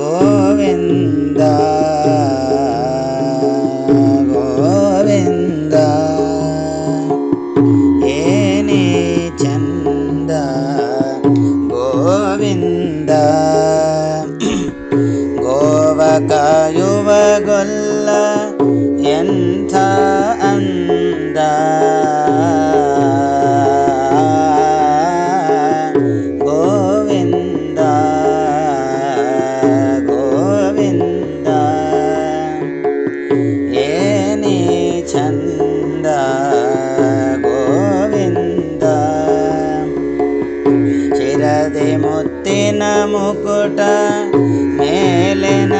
ಗೋವಿಂದ ಗೋವಿಂದ. ಏನೇ ಚಂದ ಗೋವಿಂದ. ಗೋವ ಕಾಯುವ ಗೊಲ್ಲ ಎಂಥ ಮುತ್ತಿನ ಮುಕುಟ ಮೇಲಿನ